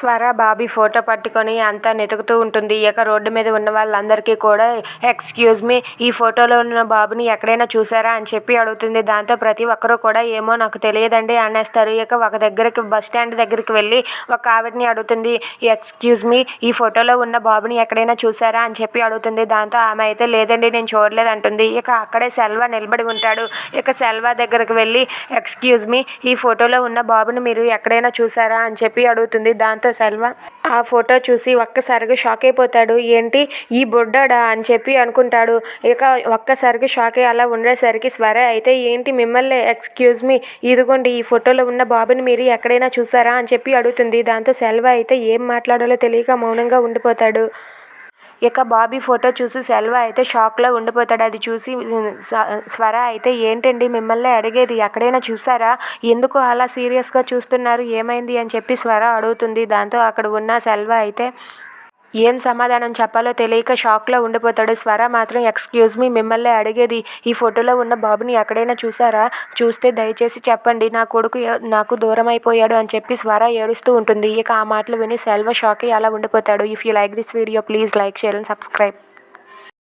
స్వర బాబీ ఫోటో పట్టుకొని అంతా వెతుకుతూ ఉంటుంది. ఇక రోడ్డు మీద ఉన్న వాళ్ళందరికీ కూడా ఎక్స్క్యూజ్ మీ ఈ ఫోటోలో ఉన్న బాబుని ఎక్కడైనా చూసారా అని చెప్పి అడుగుతుంది. దాంతో ప్రతి ఒక్కరూ కూడా ఏమో నాకు తెలియదండి అనేస్తారు. ఇక ఒక దగ్గరికి బస్ స్టాండ్ దగ్గరికి వెళ్ళి ఒక ఆవిడని అడుగుతుంది ఎక్స్క్యూజ్ మీ ఈ ఫోటోలో ఉన్న బాబుని ఎక్కడైనా చూసారా అని చెప్పి అడుగుతుంది. దాంతో ఆమె అయితే లేదండి నేను చూడలేదు అంటుంది. ఇక అక్కడే సెల్వ నిలబడి ఉంటాడు. ఇక సెల్వా దగ్గరికి వెళ్ళి ఎక్స్క్యూజ్ మీ ఈ ఫోటోలో ఉన్న బాబుని మీరు ఎక్కడైనా చూసారా అని చెప్పి అడుగుతుంది. దాంతో సెల్వ. ఆ ఫోటో చూసి ఒక్కసారిగా షాక్ అయిపోతాడు. ఏంటి? ఈ బుడ్డాడా అని చెప్పి అనుకుంటాడు. ఇక ఒక్కసారిగా షాక్ అయ్యి అలా ఉండేసరికి స్వర అయితే ఏంటి మిమ్మల్ని? Excuse me. ఇదిగోండి ఈ ఫోటోలో ఉన్న బాబుని మీరు ఎక్కడైనా చూసారా అని చెప్పి అడుగుతుంది. దాంతో సెల్వ అయితే ఏం మాట్లాడాలో తెలియక మౌనంగా ఉండిపోతాడు. ఇక బాబీ ఫోటో చూసి సెల్వ అయితే షాక్లో ఉండిపోతాడు. అది చూసి స్వర అయితే ఏంటండి మిమ్మల్ని అడిగేది? ఎక్కడైనా చూసారా? ఎందుకు అలా సీరియస్గా చూస్తున్నారు? ఏమైంది? అని చెప్పి స్వర అడుగుతుంది. దాంతో అక్కడ ఉన్న సెల్వ అయితే ఏం సమాధానం చెప్పాలో తెలియక షాక్లో ఉండిపోతాడు. స్వర మాత్రం ఎక్స్క్యూజ్ మీ మిమ్మల్ని అడిగేది ఈ ఫోటోలో ఉన్న బాబుని ఎక్కడైనా చూసారా చూస్తే దయచేసి చెప్పండి నా కొడుకు నాకు దూరం అయిపోయాడు అని చెప్పి స్వర ఏడుస్తూ ఉంటుంది. ఇక ఆ మాటలు విని సెల్వ షాక్ అయ్యి అలా ఉండిపోతాడు. If you like this video please like share and subscribe.